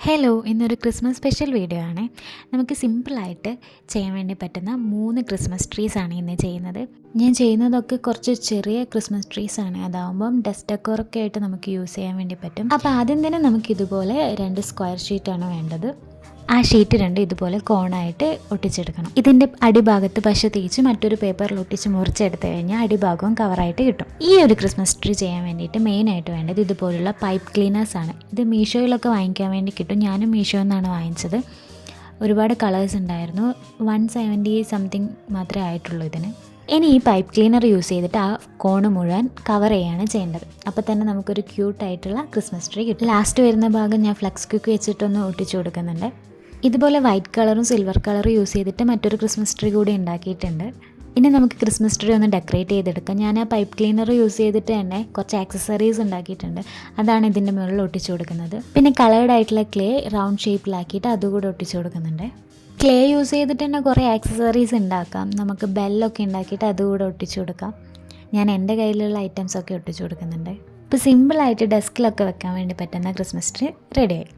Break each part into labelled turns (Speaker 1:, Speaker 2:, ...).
Speaker 1: Hello ഇന്നൊരു Christmas special video ആണ്. നമുക്ക് സിമ്പിളായിട്ട് ചെയ്യാൻ വേണ്ടി പറ്റുന്ന മൂന്ന് ക്രിസ്മസ് ട്രീസ് ആണ് ഇന്ന് ചെയ്യുന്നത്. ഞാൻ ചെയ്യുന്നതൊക്കെ കുറച്ച് ചെറിയ ക്രിസ്മസ് ട്രീസ് ആണ്. അതാവുമ്പം ഡസ്റ്റ് ഡെക്കോറൊക്കെ ആയിട്ട് നമുക്ക് യൂസ് ചെയ്യാൻ വേണ്ടി പറ്റും. അപ്പോൾ ആദ്യം തന്നെ നമുക്ക് ഇതുപോലെ രണ്ട് സ്ക്വയർ ഷീറ്റാണ് വേണ്ടത്. ആ ഷീറ്റ് രണ്ട് ഇതുപോലെ കോണായിട്ട് ഒട്ടിച്ചെടുക്കണം. ഇതിന്റെ അടിഭാഗത്ത് പശ തേച്ച് മറ്റൊരു പേപ്പറിൽ ഒട്ടിച്ച് മുറിച്ചെടുത്ത് കഴിഞ്ഞാൽ അടിഭാഗവും കവറായിട്ട് കിട്ടും. ഈ ഒരു ക്രിസ്മസ് ട്രീ ചെയ്യാൻ വേണ്ടിയിട്ട് മെയിനായിട്ട് വേണ്ടത് ഇതുപോലുള്ള പൈപ്പ് ക്ലീനേഴ്സ് ആണ്. ഇത് മീഷോയിലൊക്കെ വാങ്ങിക്കാൻ വേണ്ടി കിട്ടും. ഞാനും മീഷോയിൽ നിന്നാണ് വാങ്ങിച്ചത്. ഒരുപാട് കളേഴ്സ് ഉണ്ടായിരുന്നു. വൺ സെവന്റി സംതിങ് മാത്രമേ ആയിട്ടുള്ളൂ ഇതിന്. ഇനി ഈ പൈപ്പ് ക്ലീനർ യൂസ് ചെയ്തിട്ട് ആ കോണ് മുഴുവൻ കവർ ചെയ്യാണ് ചെയ്യേണ്ടത്. അപ്പോൾ തന്നെ നമുക്കൊരു ക്യൂട്ടായിട്ടുള്ള ക്രിസ്മസ് ട്രീ കിട്ടും. ലാസ്റ്റ് വരുന്ന ഭാഗം ഞാൻ ഫ്ലക്സ് ക്യൂക്ക് വെച്ചിട്ടൊന്ന് ഒട്ടിച്ചു കൊടുക്കുന്നുണ്ട്. ഇതുപോലെ വൈറ്റ് കളറും സിൽവർ കളറും യൂസ് ചെയ്തിട്ട് മറ്റൊരു ക്രിസ്മസ് ട്രീ കൂടി ഉണ്ടാക്കിയിട്ടുണ്ട്. ഇനി നമുക്ക് ക്രിസ്മസ് ട്രീ ഒന്ന് ഡെക്കറേറ്റ് ചെയ്തെടുക്കാം. ഞാൻ ആ പൈപ്പ് ക്ലീനർ യൂസ് ചെയ്തിട്ട് തന്നെ കുറച്ച് ആക്സസറീസ് ഉണ്ടാക്കിയിട്ടുണ്ട്. അതാണ് ഇതിന്റെ മുകളിൽ ഒട്ടിച്ചു കൊടുക്കുന്നത്. പിന്നെ കളേർഡ് ആയിട്ടുള്ള ക്ലേ റൗണ്ട് ഷേപ്പിലാക്കിയിട്ട് അതുകൂടെ ഒട്ടിച്ചു കൊടുക്കുന്നുണ്ട്. ക്ലേ യൂസ് ചെയ്തിട്ട് തന്നെ കുറേ ആക്സസറീസ് ഉണ്ടാക്കാം. നമുക്ക് ബെല്ലൊക്കെ ഉണ്ടാക്കിയിട്ട് അതുകൂടെ ഒട്ടിച്ചു കൊടുക്കാം. ഞാൻ എന്റെ കയ്യിലുള്ള ഐറ്റംസ് ഒക്കെ ഒട്ടിച്ചു കൊടുക്കുന്നുണ്ട്. ഇപ്പോൾ സിമ്പിളായിട്ട് ഡെസ്കിലൊക്കെ വെക്കാൻ വേണ്ടി പറ്റുന്ന ക്രിസ്മസ് ട്രീ റെഡിയായി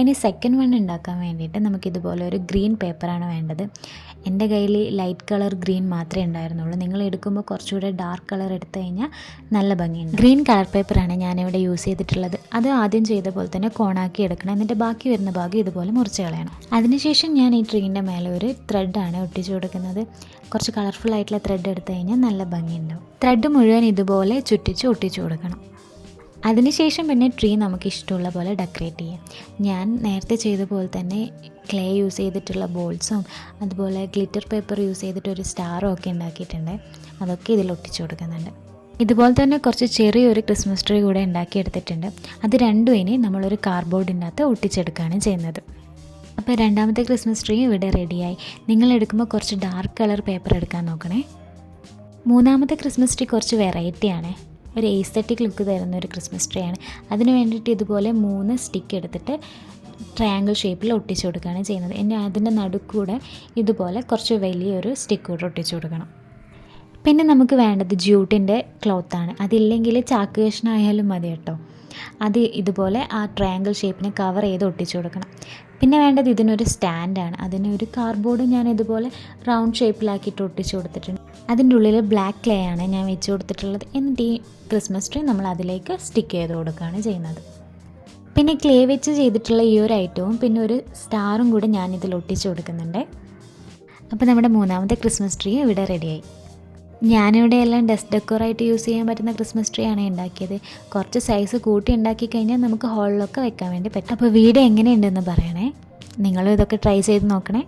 Speaker 1: ഇനി സെക്കൻഡ് വൺ ഉണ്ടാക്കാൻ വേണ്ടിയിട്ട് നമുക്കിതുപോലെ ഒരു ഗ്രീൻ പേപ്പറാണ് വേണ്ടത്. എന്റെ കയ്യിൽ ലൈറ്റ് കളർ ഗ്രീൻ മാത്രമേ ഉണ്ടായിരുന്നുള്ളൂ. നിങ്ങൾ എടുക്കുമ്പോൾ കുറച്ചുകൂടെ ഡാർക്ക് കളർ എടുത്തു കഴിഞ്ഞാൽ നല്ല ഭംഗിയുണ്ട്. ഗ്രീൻ കളർ പേപ്പറാണ് ഞാനിവിടെ യൂസ് ചെയ്തിട്ടുള്ളത്. അത് ആദ്യം ചെയ്ത പോലെ തന്നെ കോണാക്കി എടുക്കണം. എന്നിട്ട് ബാക്കി വരുന്ന ഭാഗം ഇതുപോലെ മുറിച്ച് കളയണം. അതിനുശേഷം ഞാൻ ഈ ട്രീന്റെ മേലെ ഒരു ത്രെഡാണ് ഒട്ടിച്ചു കൊടുക്കുന്നത്. കുറച്ച് കളർഫുൾ ആയിട്ടുള്ള ത്രെഡ് എടുത്തു കഴിഞ്ഞാൽ നല്ല ഭംഗിയുണ്ടാവും. ത്രെഡ് മുഴുവൻ ഇതുപോലെ ചുറ്റിച്ച് ഒട്ടിച്ചു കൊടുക്കണം. അതിനുശേഷം പിന്നെ ട്രീ നമുക്ക് ഇഷ്ടമുള്ള പോലെ ഡെക്കറേറ്റ് ചെയ്യാം. ഞാൻ നേരത്തെ ചെയ്ത പോലെ തന്നെ ക്ലേ യൂസ് ചെയ്തിട്ടുള്ള ബോൾസും അതുപോലെ ഗ്ലിറ്റർ പേപ്പർ യൂസ് ചെയ്തിട്ട് ഒരു സ്റ്റാറും ഒക്കെ ഉണ്ടാക്കിയിട്ടുണ്ട്. അതൊക്കെ ഇതിൽ ഒട്ടിച്ചു കൊടുക്കുന്നുണ്ട്. ഇതുപോലെ തന്നെ കുറച്ച് ചെറിയൊരു ക്രിസ്മസ് ട്രീ കൂടെ ഉണ്ടാക്കിയെടുത്തിട്ടുണ്ട് അത് രണ്ടും ഇനി നമ്മളൊരു കാർഡ്ബോർഡിന്റെ അകത്ത് ഒട്ടിച്ചെടുക്കുകയാണ് ചെയ്യുന്നത്. അപ്പോൾ രണ്ടാമത്തെ ക്രിസ്മസ് ട്രീ ഇവിടെ റെഡിയായി. നിങ്ങൾ എടുക്കുമ്പോൾ കുറച്ച് ഡാർക്ക് കളർ പേപ്പർ എടുക്കാൻ നോക്കണേ. മൂന്നാമത്തെ ക്രിസ്മസ് ട്രീ കുറച്ച് വെറൈറ്റിയാണ്. ഒരു എസ്തറ്റിക് ലുക്ക് തരുന്ന ഒരു ക്രിസ്മസ് ട്രീ ആണ്. അതിന് വേണ്ടിയിട്ട് ഇതുപോലെ മൂന്ന് സ്റ്റിക്ക് എടുത്തിട്ട് ട്രയാങ്കിൾ ഷേപ്പിൽ ഒട്ടിച്ചു കൊടുക്കുകയാണ് ചെയ്യുന്നത്. ഇനി അതിന്റെ നടുക്കൂടെ ഇതുപോലെ കുറച്ച് വലിയൊരു സ്റ്റിക്ക് കൂടെ ഒട്ടിച്ചു കൊടുക്കണം. പിന്നെ നമുക്ക് വേണ്ടത് ജ്യൂട്ടിന്റെ ക്ലോത്താണ് അതില്ലെങ്കിൽ ചാക്ക് കഷ്ണമായാലും മതി കേട്ടോ. അത് ഇതുപോലെ ആ ട്രയാങ്കിൾ ഷേപ്പിനെ കവർ ചെയ്ത് ഒട്ടിച്ചു കൊടുക്കണം. പിന്നെ വേണ്ടത് ഇതിനൊരു സ്റ്റാൻഡാണ് അതിന് ഒരു കാർഡ്ബോർഡ് ഞാൻ ഇതുപോലെ റൗണ്ട് ഷേപ്പിലാക്കിയിട്ട് ഒട്ടിച്ചു കൊടുത്തിട്ടുണ്ട്. അതിന്റെ ഉള്ളിൽ ബ്ലാക്ക് ക്ലേ ആണ് ഞാൻ വെച്ച് കൊടുത്തിട്ടുള്ളത്. എന്നിട്ട് ഈ ക്രിസ്മസ് ട്രീ നമ്മൾ അതിലേക്ക് സ്റ്റിക്ക് ചെയ്ത് കൊടുക്കുകയാണ് ചെയ്യുന്നത്. പിന്നെ ക്ലേ വെച്ച് ചെയ്തിട്ടുള്ള ഈ ഒരു ഐറ്റവും പിന്നെ ഒരു സ്റ്റാറും കൂടെ ഞാൻ ഇതിൽ ഒട്ടിച്ചു കൊടുക്കുന്നുണ്ട്. അപ്പോൾ നമ്മുടെ മൂന്നാമത്തെ ക്രിസ്മസ് ട്രീ ഇവിടെ റെഡിയായി ഞാനിവിടെ എല്ലാം ഡെസ്ക് ഡെക്കോറായിട്ട് യൂസ് ചെയ്യാൻ പറ്റുന്ന ക്രിസ്മസ് ട്രീ ആണ് ഉണ്ടാക്കിയത്. കുറച്ച് സൈസ് കൂട്ടി ഉണ്ടാക്കി കഴിഞ്ഞാൽ നമുക്ക് ഹാളിലൊക്കെ വെക്കാൻ വേണ്ടി പറ്റും. അപ്പോൾ വീട് എങ്ങനെയുണ്ടെന്ന് പറയണേ? നിങ്ങളും ഇതൊക്കെ ട്രൈ ചെയ്ത് നോക്കണേ.